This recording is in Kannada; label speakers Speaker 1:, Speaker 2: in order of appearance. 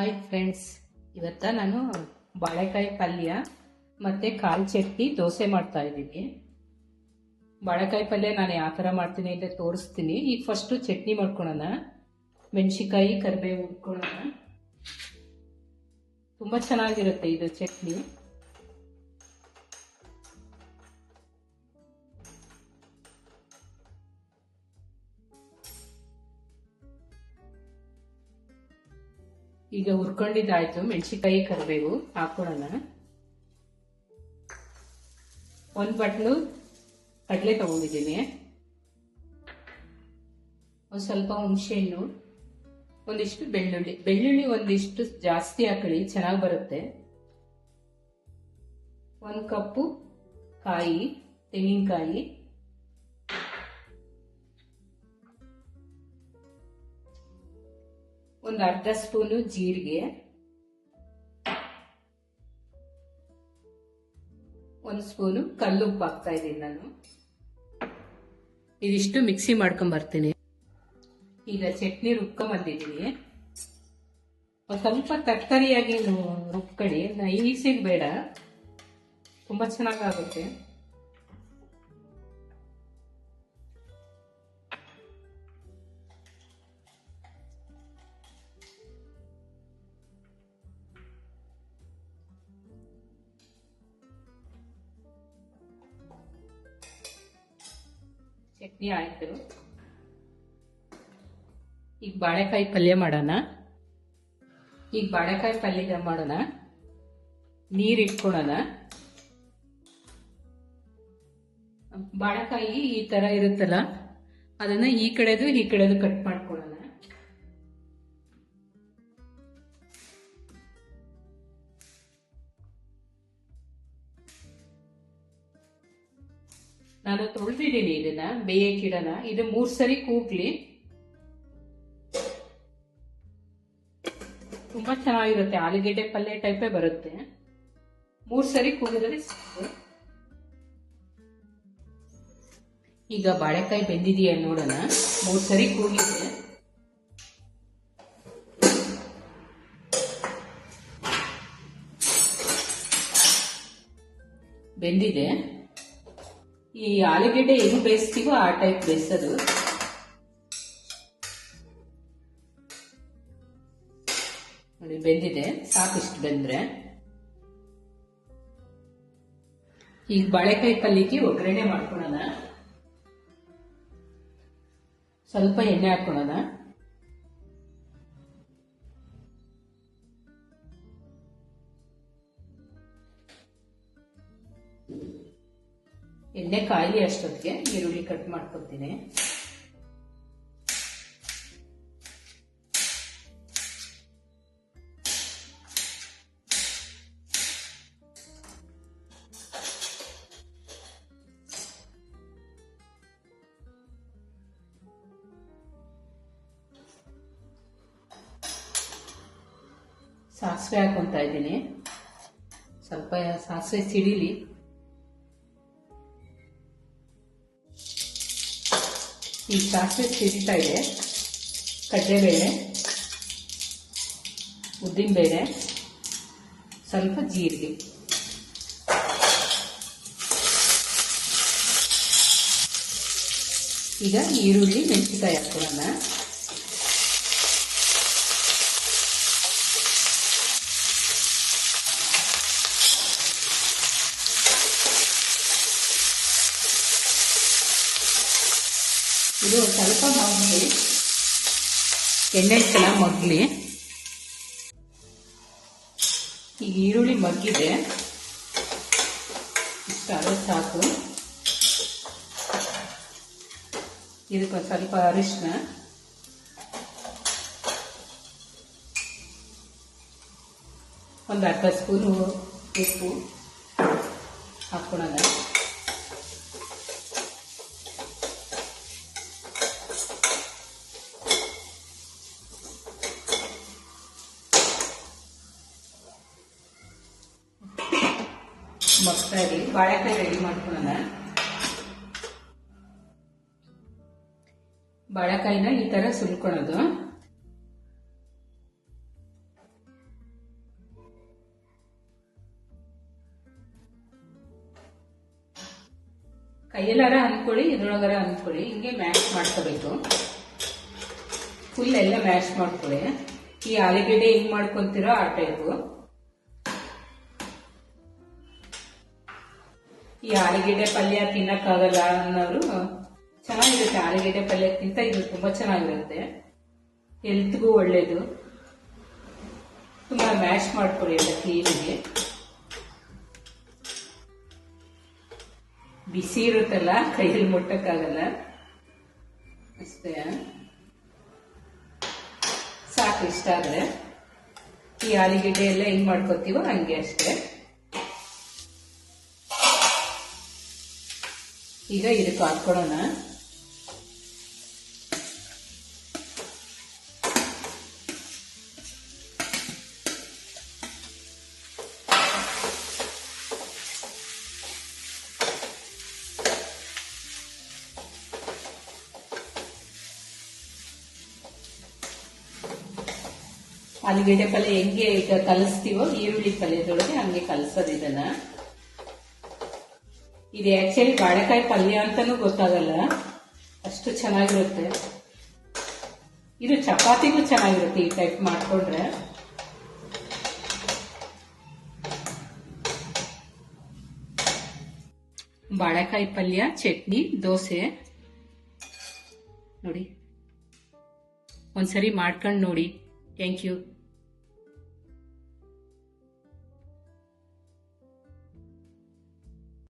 Speaker 1: ಹಾಯ್ ಫ್ರೆಂಡ್ಸ್ ಇವತ್ತ ನಾನು ಬಾಳೆಕಾಯಿ ಪಲ್ಯ ಮತ್ತು ಕಾಲು ಚಟ್ನಿ ದೋಸೆ ಮಾಡ್ತಾ ಇದ್ದೀನಿ. ಬಾಳೆಕಾಯಿ ಪಲ್ಯ ನಾನು ಯಾವ ಥರ ಮಾಡ್ತೀನಿ ಅಂತ ತೋರಿಸ್ತೀನಿ. ಈಗ ಫಸ್ಟು ಚಟ್ನಿ ಮಾಡ್ಕೊಳೋಣ. ಮೆಣಸಿಕಾಯಿ ಕರಿಬೇವು ಹುಡ್ಕೊಳೋಣ ತುಂಬ ಚೆನ್ನಾಗಿರುತ್ತೆ ಇದು ಚಟ್ನಿ. ಈಗ ಹುರ್ಕೊಂಡಿದ್ದಾಯ್ತು ಮೆಣಸಿಕಾಯಿ ಕರಿಬೇವು ಹಾಕೊಳ್ಳೋಣ. ಒಂದು ಬಟ್ಲು ಕಡಲೆ ತಗೊಂಡಿದ್ದೀನಿ. ಒಂದು ಸ್ವಲ್ಪ ಹುಣಸೆಹಣ್ಣು ಒಂದಿಷ್ಟು ಬೆಳ್ಳುಳ್ಳಿ. ಬೆಳ್ಳುಳ್ಳಿ ಒಂದಿಷ್ಟು ಜಾಸ್ತಿ ಹಾಕೊಳ್ಳಿ, ಚೆನ್ನಾಗಿ ಬರುತ್ತೆ. ಒಂದು ಕಪ್ಪು ಕಾಯಿ, ತೆಂಗಿನಕಾಯಿ ಒಂದು ಅರ್ಧ ಸ್ಪೂನು ಜೀರಿಗೆ ಒಂದು ಸ್ಪೂನು ಕಲ್ಲುಪ್ಪು ಹಾಕ್ತಾ ಇದ್ದೀನಿ ನಾನು. ಇದಿಷ್ಟು ಮಿಕ್ಸಿ ಮಾಡ್ಕೊಂಡ್ ಬರ್ತೀನಿ. ಈಗ ಚಟ್ನಿ ರುಬ್ಕೊಂಬಂದಿದ್ದೀನಿ. ಒಂದ್ ಸ್ವಲ್ಪ ತರಕಾರಿಯಾಗಿ ರುಬ್ಕೊಳ್ಳಿ. ನೈಸಿಗೆ ಬೇಡ. ತುಂಬಾ ಚೆನ್ನಾಗಾಗುತ್ತೆ. ಚಟ್ನಿ ಈಗ ಬಾಳೆಕಾಯಿ ಪಲ್ಯ ಮಾಡೋಣ. ಈಗ ಬಾಳೆಕಾಯಿ ಪಲ್ಯ ಮಾಡೋಣ. ನೀರು ಇಟ್ಕೊಳ್ಳೋಣ ಬಾಳೆಕಾಯಿ ಈ ತರ ಇರುತ್ತಲ್ಲ, ಅದನ್ನ ಈ ಕಡೆದು ಈ ಕಡೆದು ಕಟ್ ಮಾಡ್ಕೊಳ್ಳೋಣ ನಾನು ತೊಳೆದಿದ್ದೀನಿ ಇದನ್ನ ಬೇಯಕ್ಕಿಡೋಣ ಇದು ಮೂರ್ ಸರಿ ಕೂಗ್ಲಿ. ತುಂಬಾ ಚೆನ್ನಾಗಿರುತ್ತೆ. ಆಲೂಗೆಡ್ಡೆ ಪಲ್ಯ ಟೈಪೇ ಬರುತ್ತೆ. ಮೂರ್ ಸರಿ ಕೂಗಿದ್ರೆ ಈಗ ಬಾಳೆಕಾಯಿ ಬೆಂದಿದೆಯಾ ನೋಡೋಣ. ಮೂರ್ ಸರಿ ಕೂಗಿದೆ ಬೆಂದಿದೆ. ಈ ಆಲೂಗೆಡ್ಡೆ ಹೆಂಗ್ ಬೇಯಿಸ್ತೀವೋ ಆ ಟೈಪ್ ಬೇಯಿಸೋದು ನೋಡಿ, ಬೆಂದಿದೆ. ಸಾಕಿಷ್ಟು ಬೆಂದ್ರೆ. ಈಗ ಬಾಳೆಕಾಯಿ ಪಲ್ಯಕ್ಕೆ ಒಗ್ಗರಣೆ ಮಾಡ್ಕೊಳ್ಳೋಣ ಸ್ವಲ್ಪ ಎಣ್ಣೆ ಹಾಕೊಳ್ಳೋಣ. ಎಣ್ಣೆ ಕಾಯಿಲಿ ಅಷ್ಟೊತ್ತಿಗೆ ಈರುಳ್ಳಿ ಕಟ್ ಮಾಡ್ಕೊತೀನಿ ಸಾಸಿವೆ ಹಾಕೊಂತ ಇದ್ದೀನಿ. ಸ್ವಲ್ಪ ಸಾಸಿವೆ ಸಿಡಿಲಿ. ಈ ಸಾಸಿವೆ ಸಿರಿತಾ ಇದೆ. ಉದ್ದಿನ ಉದ್ದಿನಬೇಳೆ ಸ್ವಲ್ಪ ಜೀರಿಗೆ. ಈಗ ಈರುಳ್ಳಿ ಮೆಣಸಿಕಾಯಿ ಹಾಕೊಳ್ಳೋಣ ಇದು ಸ್ವಲ್ಪ ಮಗ್ಲಿ ಎಣ್ಣೆ ಚೆನ್ನಾಗಿ ಮಗ್ಲಿ. ಈಗ ಈರುಳ್ಳಿ ಮಗ್ಗಿದೆ. ಇಷ್ಟಾದ್ರೆ ಸಾಕು. ಇದಕ್ಕೆ ಸ್ವಲ್ಪ ಅರಿಶಿನ ಒಂದು ಅರ್ಧ ಸ್ಪೂನು ಉಪ್ಪು ಹಾಕ್ಕೊಳ್ಳೋಣ ಮಸ್ತಾಗಿ, ಬಾಳೆಕಾಯಿ ರೆಡಿ ಮಾಡ್ಕೊಳ್ಳೋಣ ಬಾಳೆಕಾಯಿನ ಈ ತರ ಸುಲ್ಕೊಳೋದು. ಕೈಯಲ್ಲಾರ ಅನ್ಕೊಳ್ಳಿ, ಇದ್ರೊಳಗಾರ ಅನ್ಕೊಳ್ಳಿ, ಹಿಂಗೆ ಮ್ಯಾಶ್ ಮಾಡ್ಕೋಬೇಕು. ಫುಲ್ ಎಲ್ಲ ಮ್ಯಾಶ್ ಮಾಡ್ಕೊಳ್ಳಿ. ಈ ಆಲೂಗೆಡ್ಡೆ ಹಿಂಗ್ ಮಾಡ್ಕೊಂತಿರೋ ಆ ಟೈಪು ಈ ಆಲೂಗೆಡ್ಡೆ ಪಲ್ಯ ತಿನ್ನಕ್ಕಾಗಲ್ಲ ಅನ್ನೋರು ಚೆನ್ನಾಗಿರುತ್ತೆ. ಆಲೂಗೆಡ್ಡೆ ಪಲ್ಯಕ್ಕಿಂತ ಇದು ತುಂಬಾ ಚೆನ್ನಾಗಿರುತ್ತೆ. ಹೆಲ್ತ್ಗೂ ಒಳ್ಳೇದು. ತುಂಬಾ ಮ್ಯಾಶ್ ಮಾಡ್ಕೊಳ್ಳಿ ಎಲ್ಲ ಕ್ಲೀನಿಗೆ. ಬಿಸಿ ಇರುತ್ತಲ್ಲ, ಕೈಯಲ್ಲಿ ಮುಟ್ಟಕ್ಕಾಗಲ್ಲ. ಅಷ್ಟೇ. ಸಾಕು, ಇಷ್ಟ ಆದರೆ. ಈ ಆಲೂಗೆಡ್ಡೆ ಎಲ್ಲ ಹೆಂಗೆ ಮಾಡ್ಕೊತೀವೋ ಹಂಗೆ ಅಷ್ಟೇ. ಈಗ ಇದಕ್ಕೆ ಹಾಕ್ಕೊಳ್ಳೋಣ ಆಲೂಗಡ್ಡೆ ಪಲ್ಯ ಹೆಂಗೆ ಈಗ ಕಲಿಸ್ತೀವೋ ಈರುಳ್ಳಿ ಪಲ್ಯದೊಳಗೆ ಹಂಗೆ ಕಲಸೋದು ಇದನ್ನ. ಇದು ಆಕ್ಚುಲಿ ಬಾಳೆಕಾಯಿ ಪಲ್ಯ ಅಂತಾನೂ ಗೊತ್ತಾಗಲ್ಲ. ಅಷ್ಟು ಚೆನ್ನಾಗಿರುತ್ತೆ. ಇದು ಚಪಾತಿಗೂ ಚೆನ್ನಾಗಿರುತ್ತೆ ಈ ಟೈಪ್ ಮಾಡಿಕೊಂಡ್ರೆ. ಬಾಳೆಕಾಯಿ ಪಲ್ಯ, ಚಟ್ನಿ, ದೋಸೆ. ನೋಡಿ. ಒಂದ್ಸರಿ ಮಾಡ್ಕೊಂಡು ನೋಡಿ. Thank you